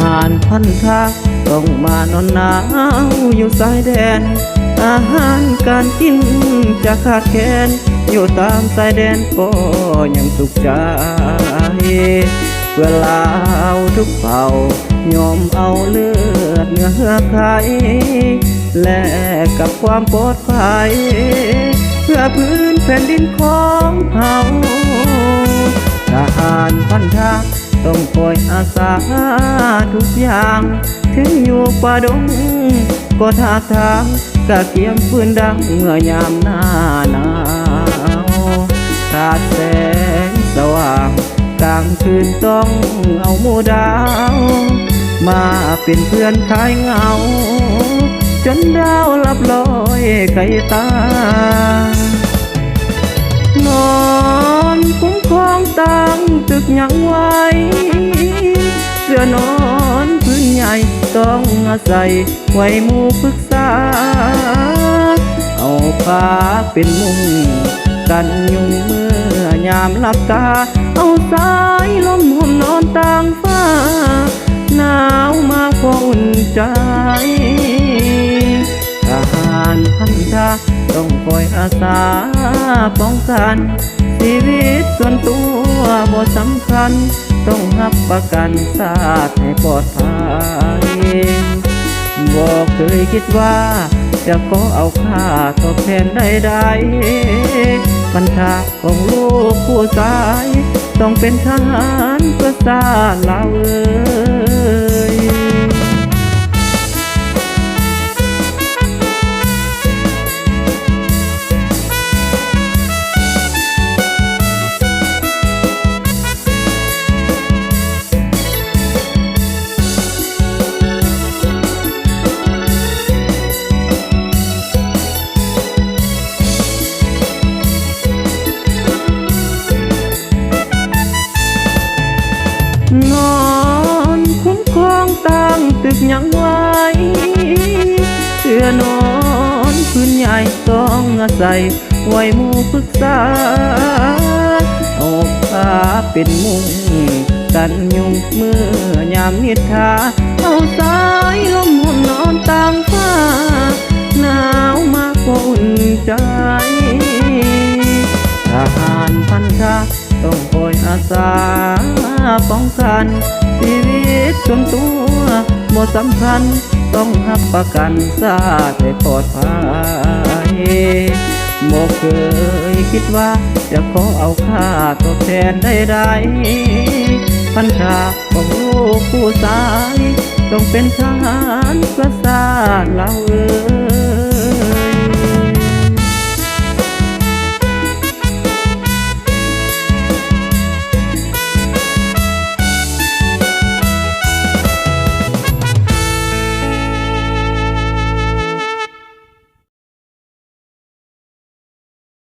พันธะต้องมานอนหนาวอยู่สายแดน อาหารการกินจะขาดแคลนอยู่ตามสายแดนก็ยังสุขใจเพื่อาทุกเผ่ายอมเอาเลือดเนื้อไขแลกกับความปลอดภัย เพื่อพื้นแผ่นดินของเฮาทหารพันธะ ต้องคอยอาสาทุกอย่าง ถึงอยู่ป่าดง ก็ท่าทางกะเกียมปืนดังเมื่อยามหน้าหนาวขาดแสงสว่างกลางคืนต้องเอาหมูดาว มาเป็นเพื่อนคลายเหงา จนดาวลับลอยไกลตาือนอนพื้นใหญ่ต้องอาศัยไว้หมู่ปรึกษา เอาผ้าเป็นมุงกันยุงเมื่อยามหลับตา เอาสายลมห่มนอนต่างฟ้า หนาวมาพออุ่นใจทหารพันธะต้องคอยอาสาป้องกันชีวิตส่วนตัวบ่สำคัญ ต้องรับประกันชาติให้ปลอดภัยบอกเคยคิดว่า จะขอเอาค่าตอบแทนใดๆปัญหาของลูกผู้ชาย ต้องเป็นทหารเพื่อชาติเราเอ่ย ตั้งตึกยังไว้เสื้อนอนพื้นใหญ่ต้องอาศัยไว้มู่ปรึกษาเอาผ้าเป็นมุงกันยุงเมื่อยามนิทราเอาสายลมห่มนอนตางฟ้า หนาวมากกว่าอุ่นใจทหารพันธะต้องคอยอาสาป้องกันชีวิตส่วนตัว หมดสำคัญ ต้องรับประกันซาติให้ปลอดภัยบ่เคยคิดว่า จะขอเอาค่าตอบแทนใดๆพันธาของลูกผู้ชาย ต้องเป็นทหารประสาทเราเออ